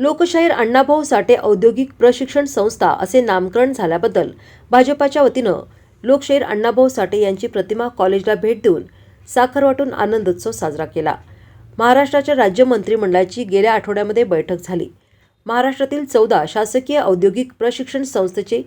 लोकशाहीर अण्णाभाऊ साठे औद्योगिक प्रशिक्षण संस्था असे नामकरण झाल्याबद्दल भाजपाच्या वतीनं लोकशाहीर अण्णाभाऊ साठे यांची प्रतिमा कॉलेजला भेट देऊन साखर वाटून आनंदोत्सव साजरा केला. महाराष्ट्राच्या राज्य मंत्रिमंडळाची गेल्या आठवड्यामध्ये बैठक झाली. महाराष्ट्रातील चौदा शासकीय औद्योगिक प्रशिक्षण संस्थेचे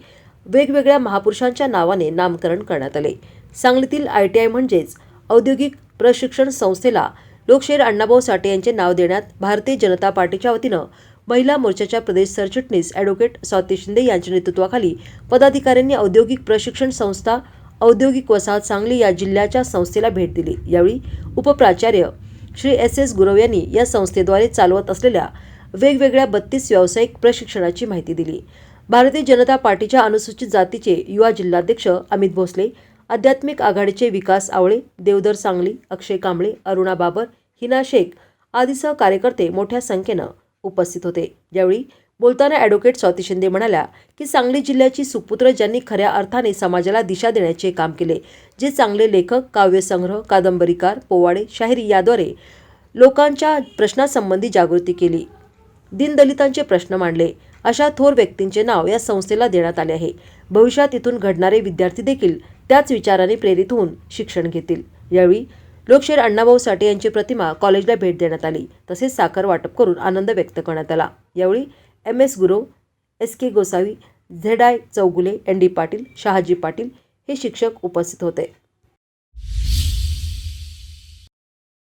वेगवेगळ्या महापुरुषांच्या नावाने नामकरण करण्यात आले. सांगलीतील आय टी आय म्हणजेच औद्योगिक प्रशिक्षण संस्थेला लोकशाहीर अण्णाभाऊ साठे यांचे नाव देण्यात भारतीय जनता पार्टीच्या वतीनं महिला मोर्चाच्या प्रदेश सरचिटणीस ॲडव्होकेट स्वाती शिंदे यांच्या नेतृत्वाखाली पदाधिकाऱ्यांनी औद्योगिक प्रशिक्षण संस्था औद्योगिक वसाहत सांगली या जिल्ह्याच्या संस्थेला भेट दिली. यावेळी उपप्राचार्य श्री एस एस गुरव यांनी या संस्थेद्वारे चालवत असलेल्या वेगवेगळ्या बत्तीस व्यावसायिक प्रशिक्षणाची माहिती दिली. भारतीय जनता पार्टीच्या अनुसूचित जातीचे युवा जिल्हाध्यक्ष अमित भोसले आध्यात्मिक आघाडीचे विकास आवळे देवदर सांगली अक्षय कांबळे अरुणा बाबर हिना शेख आदीसह कार्यकर्ते मोठ्या संख्येनं उपस्थित होते. यावेळी बोलताना ॲडव्होकेट स्वाती शिंदे म्हणाल्या की सांगली जिल्ह्याची सुपुत्र ज्यांनी खऱ्या अर्थाने समाजाला दिशा देण्याचे काम केले जे चांगले लेखक काव्यसंग्रह कादंबरीकार पोवाडे शाहिरी याद्वारे लोकांच्या प्रश्नासंबंधी जागृती केली. दीनदलितांचे प्रश्न मांडले. अशा थोर व्यक्तींचे नाव या संस्थेला देण्यात आले आहे. भविष्यात इथून घडणारे विद्यार्थी देखील त्याच विचाराने प्रेरित होऊन शिक्षण घेतील. यावेळी लोकशाहीर अण्णाभाऊ साठे यांची प्रतिमा कॉलेजला भेट देण्यात आली. तसेच साखर वाटप करून आनंद व्यक्त करण्यात आला. यावेळी M S Gurav S K Gosavi Z I Chougule N D Patil Shahaji Patil हे शिक्षक उपस्थित होते.